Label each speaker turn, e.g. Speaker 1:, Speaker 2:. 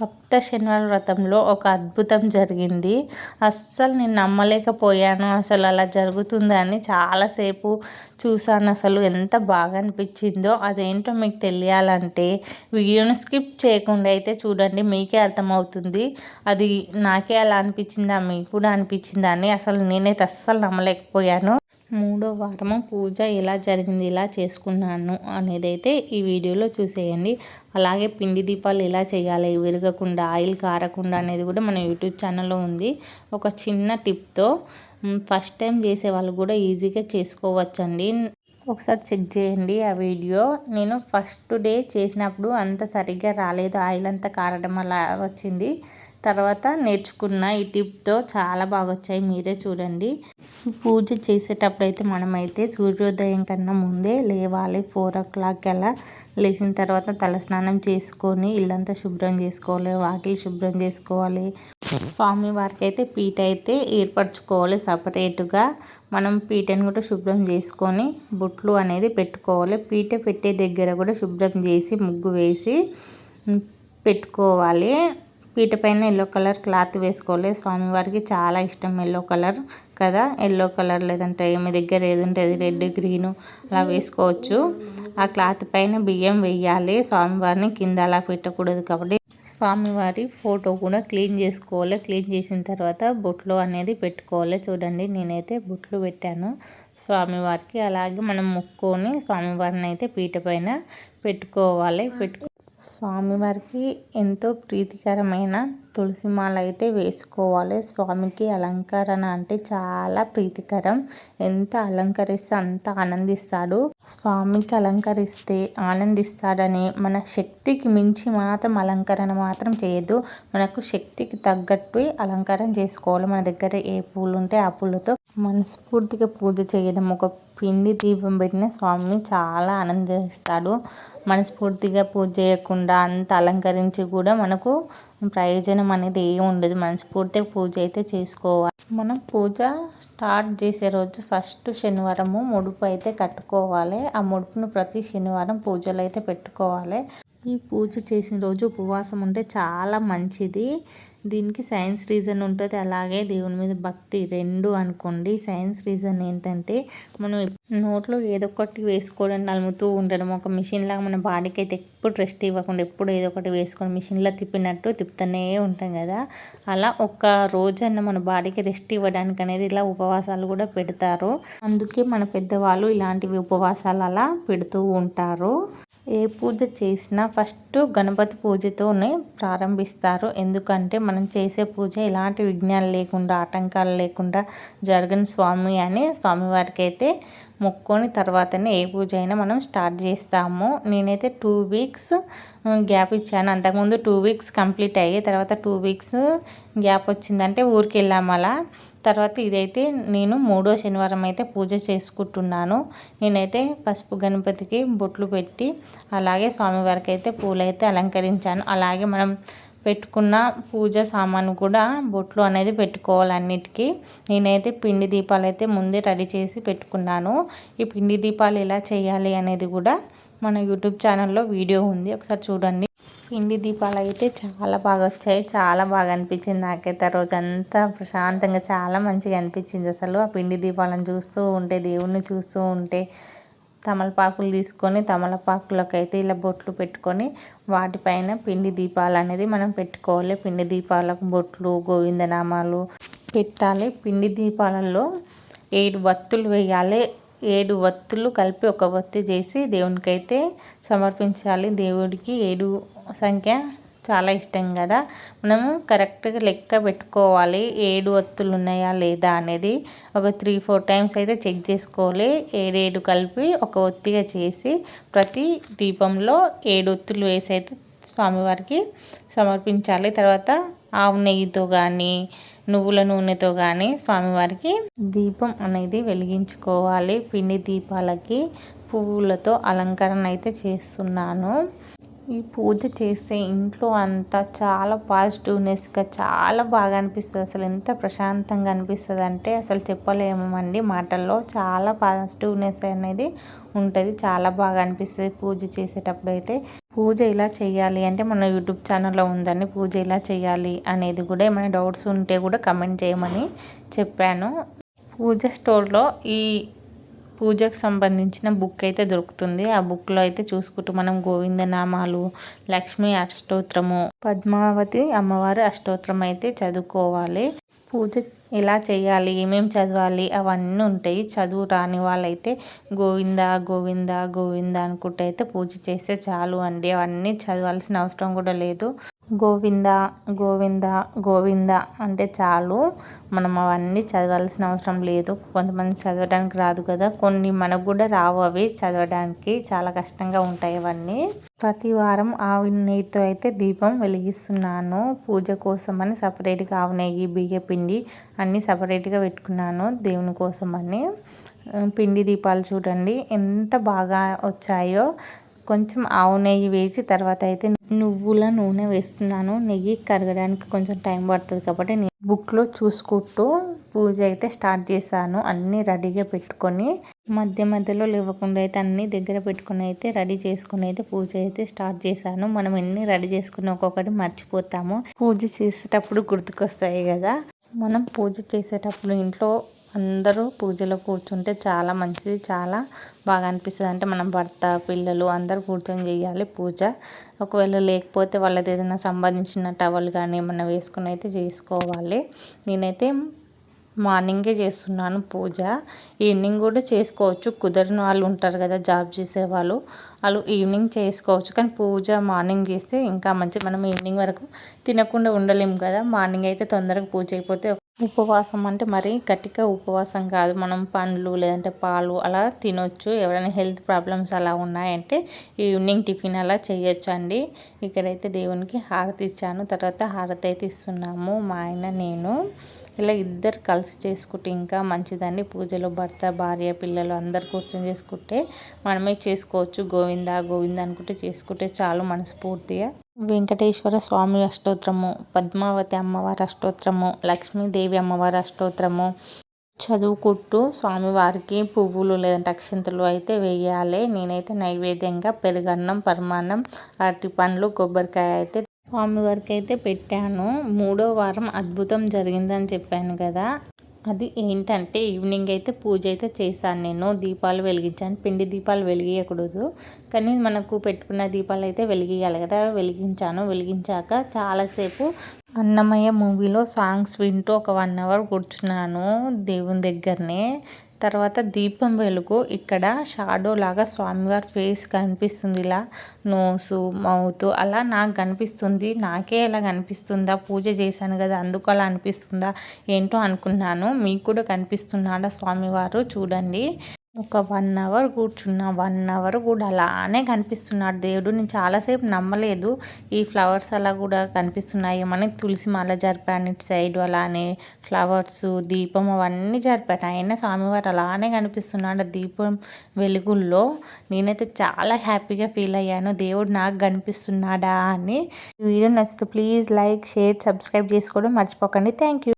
Speaker 1: సప్త శనివారం వ్రతంలో ఒక అద్భుతం జరిగింది. అస్సలు నేను నమ్మలేకపోయాను. అసలు అలా జరుగుతుందని చాలాసేపు చూసాను అసలు ఎంత బాగా అనిపించిందో అదేంటో మీకు తెలియాలంటే వీడియోను స్కిప్ చేయకుండా అయితే చూడండి మీకే అర్థమవుతుంది. అది నాకే అలా అనిపించిందా మీకు కూడా అనిపించిందా అని అసలు నేనైతే అస్సలు నమ్మలేకపోయాను. మూడో వారము పూజ ఎలా జరిగింది ఇలా చేసుకున్నాను అనేది అయితే ఈ వీడియోలో చూసేయండి. అలాగే పిండి దీపాలు ఎలా చేయాలి విరగకుండా ఆయిల్ కారకుండా అనేది కూడా మన యూట్యూబ్ ఛానల్లో ఉంది. ఒక చిన్న టిప్తో ఫస్ట్ టైం చేసే వాళ్ళు కూడా ఈజీగా చేసుకోవచ్చండి. ఒకసారి చెక్ చేయండి ఆ వీడియో. నేను ఫస్ట్ డే చేసినప్పుడు అంత సరిగ్గా రాలేదు ఆయిల్ అంతా కారడం అలా వచ్చింది. తర్వాత నేర్చుకున్న ఈ టిప్తో చాలా బాగా వచ్చాయి మీరే చూడండి. పూజ చేసేటప్పుడు అయితే మనమైతే సూర్యోదయం కన్నా ముందే లేవాలి. ఫోర్ ఓ క్లాక్ అలా లేచిన తర్వాత తలస్నానం చేసుకొని ఇల్లంతా శుభ్రం చేసుకోవాలి. వాకిలి శుభ్రం చేసుకోవాలి. స్వామి వారికి అయితే పీట అయితే ఏర్పరచుకోవాలి సపరేట్గా. మనం పీటను కూడా శుభ్రం చేసుకొని బొట్లు అనేది పెట్టుకోవాలి. పీట పెట్టే దగ్గర కూడా శుభ్రం చేసి ముగ్గు వేసి పెట్టుకోవాలి. పీట పైన ఎల్లో కలర్ క్లాత్ వేసుకోవాలి. స్వామివారికి చాలా ఇష్టం ఎల్లో కలర్ కదా. ఎల్లో కలర్ లేదంటే మీ దగ్గర ఏది ఉంటుంది రెడ్ గ్రీన్ అలా వేసుకోవచ్చు. ఆ క్లాత్ పైన బియ్యం వేయాలి. స్వామివారిని కింద అలా పెట్టకూడదు కాబట్టి స్వామివారి ఫోటో కూడా క్లీన్ చేసుకోవాలి. క్లీన్ చేసిన తర్వాత బొట్లు అనేది పెట్టుకోవాలి. చూడండి నేనైతే బొట్లు పెట్టాను స్వామివారికి. అలాగే మనం ముక్కొని స్వామివారిని అయితే పీట పైన పెట్టుకోవాలి. పెట్టుకో స్వామివారికి ఎంతో ప్రీతికరమైన తులసిమాల అయితే వేసుకోవాలి. స్వామికి అలంకరణ అంటే చాలా ప్రీతికరం. ఎంత అలంకరిస్తే అంత ఆనందిస్తాడు. స్వామికి అలంకరిస్తే ఆనందిస్తాడని మన శక్తికి మించి మాత్రం అలంకరణ మాత్రం చేయదు మనకు శక్తికి తగ్గట్టు అలంకారం చేసుకోవాలి. మన దగ్గర ఏ పూలు ఉంటే ఆ పూలతో మనస్ఫూర్తిగా పూజ చేయడం ఒక పిండి దీపం పెట్టిన స్వామిని చాలా ఆనందిస్తాడు. మనస్ఫూర్తిగా పూజ చేయకుండా అంత అలంకరించి కూడా మనకు ప్రయోజనం అనేది ఏమి ఉండదు. మనస్ఫూర్తిగా పూజ అయితే చేసుకోవాలి. మనం పూజ స్టార్ట్ చేసే రోజు ఫస్ట్ శనివారము ముడుపు అయితే కట్టుకోవాలి. ఆ ముడుపును ప్రతి శనివారం పూజలు అయితే పెట్టుకోవాలి. ఈ పూజ చేసిన రోజు ఉపవాసం ఉంటే చాలా మంచిది. దీనికి సైన్స్ రీజన్ ఉంటుంది. అలాగే దేవుని మీద భక్తి రెండు అనుకోండి. సైన్స్ రీజన్ ఏంటంటే మనం నోట్లో ఏదో ఒకటి వేసుకోవడం నలుముతూ ఉండడం ఒక మిషన్ లాగా మన బాడీకి అయితే ఎప్పుడు రెస్ట్ ఇవ్వకుండా ఎప్పుడు ఏదో ఒకటి వేసుకొని మిషన్లో తిప్పినట్టు తిప్పుతూనే ఉంటాం కదా. అలా ఒక రోజన్న మన బాడీకి రెస్ట్ ఇవ్వడానికి అనేది ఇలా ఉపవాసాలు కూడా పెడతారు. అందుకే మన పెద్దవాళ్ళు ఇలాంటివి ఉపవాసాలు అలా పెడుతూ ఉంటారు. ఏ పూజ చేసినా ఫస్ట్ గణపతి పూజతోనే ప్రారంభిస్తారు. ఎందుకంటే మనం చేసే పూజ ఎలాంటి విఘ్నాలు లేకుండా ఆటంకాలు లేకుండా జరగని స్వామి అని స్వామివారికి అయితే మొక్కొని తర్వాతనే ఏ పూజ అయినా మనం స్టార్ట్ చేస్తాము. నేనైతే టూ వీక్స్ గ్యాప్ ఇచ్చాను. అంతకుముందు టూ వీక్స్ కంప్లీట్ అయ్యి తర్వాత టూ వీక్స్ గ్యాప్ వచ్చిందంటే ఊరికి వెళ్ళాము అలా. తర్వాత ఇదైతే నేను మూడో శనివారం అయితే పూజ చేసుకుంటున్నాను. నేనైతే పసుపు గణపతికి బొట్లు పెట్టి అలాగే స్వామివారికి అయితే పూలైతే అలంకరించాను. అలాగే మనం పెట్టుకున్న పూజ సామాను కూడా బొట్లు అనేది పెట్టుకోవాలి అన్నిటికీ. నేనైతే పిండి దీపాలు అయితే ముందే రెడీ చేసి పెట్టుకున్నాను. ఈ పిండి దీపాలు ఎలా చేయాలి అనేది కూడా మన యూట్యూబ్ ఛానల్లో వీడియో ఉంది. ఒకసారి చూడండి. పిండి దీపాలు అయితే చాలా బాగా వచ్చాయి. చాలా బాగా అనిపించింది నాకైతే రోజంతా. రోజు అంతా ప్రశాంతంగా చాలా మంచిగా అనిపించింది అసలు ఆ పిండి దీపాలను చూస్తూ ఉంటే దేవుణ్ణి చూస్తూ ఉంటే తమలపాకులు తీసుకొని తమలపాకులకు అయితే ఇలా బొట్లు పెట్టుకొని వాటిపైన పిండి దీపాలు అనేది మనం పెట్టుకోవాలి. పిండి దీపాలకు బొట్లు గోవిందనామాలు పెట్టాలి. పిండి దీపాలలో ఏడు వత్తులు వేయాలి. ఏడు వత్తులు కలిపి ఒక వత్తి చేసి దేవునికైతే సమర్పించాలి. దేవుడికి ఏడు సంఖ్య చాలా ఇష్టం కదా. మనము కరెక్ట్గా లెక్క పెట్టుకోవాలి. ఏడు ఒత్తులు ఉన్నాయా లేదా అనేది ఒక త్రీ ఫోర్ టైమ్స్ అయితే చెక్ చేసుకోవాలి. ఏడేడు కలిపి ఒక ఒత్తిగా చేసి ప్రతి దీపంలో ఏడు ఒత్తులు వేసి అయితే స్వామివారికి సమర్పించాలి. తర్వాత ఆవు నెయ్యితో కానీ నువ్వుల నూనెతో కానీ స్వామివారికి దీపం అనేది వెలిగించుకోవాలి. పిండి దీపాలకి పువ్వులతో అలంకరణ అయితే చేస్తున్నాను. ఈ పూజ చేస్తే ఇంట్లో అంతా చాలా పాజిటివ్నెస్గా చాలా బాగా అనిపిస్తుంది. అసలు ఎంత ప్రశాంతంగా అనిపిస్తుంది అంటే అసలు చెప్పలేమండి. మాటల్లో చాలా పాజిటివ్నెస్ అనేది ఉంటుంది. చాలా బాగా అనిపిస్తుంది పూజ చేసేటప్పుడు అయితే. పూజ ఇలా చేయాలి అంటే మన యూట్యూబ్ ఛానల్లో ఉందండి. పూజ ఇలా చేయాలి అనేది కూడా ఏమైనా డౌట్స్ ఉంటే కూడా కమెంట్ చేయమని చెప్పాను. పూజ స్టోర్లో ఈ పూజకు సంబంధించిన బుక్ అయితే దొరుకుతుంది. ఆ బుక్లో అయితే చూసుకుంటూ మనం గోవిందనామాలు లక్ష్మీ అష్టోత్రము పద్మావతి అమ్మవారి అష్టోత్రం అయితే చదువుకోవాలి. పూజ ఎలా చేయాలి ఏమేమి చదవాలి అవన్నీ ఉంటాయి. చదువు రాని వాళ్ళైతే గోవింద గోవింద గోవింద అనుకుంటే అయితే పూజ చేస్తే చాలు అండి. అవన్నీ చదవాల్సిన అవసరం కూడా లేదు. గోవింద గోవింద గోవింద అంటే చాలు. మనం అవన్నీ చదవాల్సిన అవసరం లేదు. కొంతమంది చదవడానికి రాదు కదా. కొన్ని మనకు కూడా రావు అవి చదవడానికి. చాలా కష్టంగా ఉంటాయి అవన్నీ. ప్రతి వారం ఆవు నెయ్యితో అయితే దీపం వెలిగిస్తున్నాను. పూజ కోసం అని సపరేట్గా ఆవు నెయ్యి బియ్య పిండి అన్నీ సపరేట్గా పెట్టుకున్నాను దేవుని కోసం అని పిండి దీపాలు చూడండి. ఎంత బాగా వచ్చాయో. కొంచెం ఆవు నెయ్యి వేసి తర్వాత అయితే నువ్వుల నూనె వేస్తున్నాను. నెయ్యి కరగడానికి కొంచెం టైం పడుతుంది కాబట్టి నేను బుక్లో చూసుకుంటూ పూజ అయితే స్టార్ట్ చేశాను. అన్నీ రెడీగా పెట్టుకొని మధ్య మధ్యలో లేవకుండా అయితే అన్నీ దగ్గర పెట్టుకుని అయితే రెడీ చేసుకుని అయితే పూజ అయితే స్టార్ట్ చేశాను. మనం ఎన్ని రెడీ చేసుకుని ఒక్కొక్కటి మర్చిపోతాము. పూజ చేసేటప్పుడు గుర్తుకొస్తాయి కదా. మనం పూజ చేసేటప్పుడు ఇంట్లో అందరూ పూజలో కూర్చుంటే చాలా మంచిది చాలా బాగా అనిపిస్తుంది. అంటే మనం భర్త పిల్లలు అందరూ కూర్చొని చేయాలి పూజ. ఒకవేళ లేకపోతే వాళ్ళది ఏదైనా సంబంధించిన టవల్ కానీ ఏమన్నా వేసుకుని అయితే చేసుకోవాలి. నేనైతే మార్నింగే చేస్తున్నాను పూజ. ఈవినింగ్ కూడా చేసుకోవచ్చు. కుదరని వాళ్ళు ఉంటారు కదా జాబ్ చేసే వాళ్ళు వాళ్ళు ఈవినింగ్ చేసుకోవచ్చు. కానీ పూజ మార్నింగ్ చేస్తే ఇంకా మంచి మనం ఈవినింగ్ వరకు తినకుండా ఉండలేము కదా. మార్నింగ్ అయితే తొందరగా పూజ అయిపోతే ఉపవాసం అంటే మరీ గట్టిగా ఉపవాసం కాదు. మనం పండ్లు లేదంటే పాలు అలా తినొచ్చు. ఎవరైనా హెల్త్ ప్రాబ్లమ్స్ అలా ఉన్నాయంటే ఈవినింగ్ టిఫిన్ అలా చేయొచ్చు అండి ఇక్కడైతే దేవునికి హారతి ఇచ్చాను. తర్వాత హారతి అయితే ఇస్తున్నాము. మా ఆయన నేను ఇలా ఇద్దరు కలిసి చేసుకుంటే ఇంకా మంచిదండి. పూజలో భర్త భార్య పిల్లలు అందరు కూర్చొని చేసుకుంటే మనమే చేసుకోవచ్చు. గోవిందా గోవింద అనుకుంటే చేసుకుంటే చాలు మనస్ఫూర్తిగా వెంకటేశ్వర స్వామి అష్టోత్రము పద్మావతి అమ్మవారి అష్టోత్రము లక్ష్మీదేవి అమ్మవారి అష్టోత్రము. చదువుకుంటూ స్వామివారికి పువ్వులు లేదంటే అక్షింతలు అయితే వేయాలి. నేనైతే నైవేద్యంగా పెరుగన్నం పరమాన్నం అరటి పండ్లు కొబ్బరికాయ అయితే స్వామివారికి అయితే పెట్టాను. మూడో వారం అద్భుతం జరిగిందని చెప్పాను కదా. అది ఏంటంటే ఈవినింగ్ అయితే పూజ అయితే చేశాను నేను. దీపాలు వెలిగించాను. పిండి దీపాలు వెలిగించకూడదు కానీ మనకు పెట్టుకున్న దీపాలు అయితే వెలిగించాలి కదా. వెలిగించాను. వెలిగించాక చాలాసేపు అన్నమయ్య మూవీలో సాంగ్స్ వింటూ ఒక వన్ అవర్ కూర్చున్నాను దేవుని దగ్గరనే. తర్వాత దీపం వెలుగు. ఇక్కడ షాడో లాగా స్వామివారి ఫేస్ కనిపిస్తుంది. ఇలా నోసు మౌత్ అలా నాకు కనిపిస్తుంది. నాకే ఎలా కనిపిస్తుందా? పూజ చేశాను కదా అందుకు అలా అనిపిస్తుందా? ఏంటో అనుకున్నాను. మీకు కూడా కనిపిస్తున్నాడా స్వామివారు? చూడండి. ఒక వన్ అవర్ కూర్చున్నా వన్ అవర్ కూడా అలానే కనిపిస్తున్నాడు. దేవుడు నేను చాలాసేపు నమ్మలేదు. ఈ ఫ్లవర్స్ అలా కూడా కనిపిస్తున్నాయి. ఏమని తులసి మాల జరిపాను ఇటు సైడ్ అలానే. ఫ్లవర్స్ దీపం అవన్నీ జరిపాను. అయినా స్వామివారు అలానే కనిపిస్తున్నాడు దీపం వెలుగుల్లో. నేనైతే చాలా హ్యాపీగా ఫీల్ అయ్యాను. దేవుడు నాకు కనిపిస్తున్నాడా అని. వీడియో నచ్చితే ప్లీజ్ లైక్ షేర్ సబ్స్క్రైబ్ చేసుకోవడం మర్చిపోకండి. Thank you.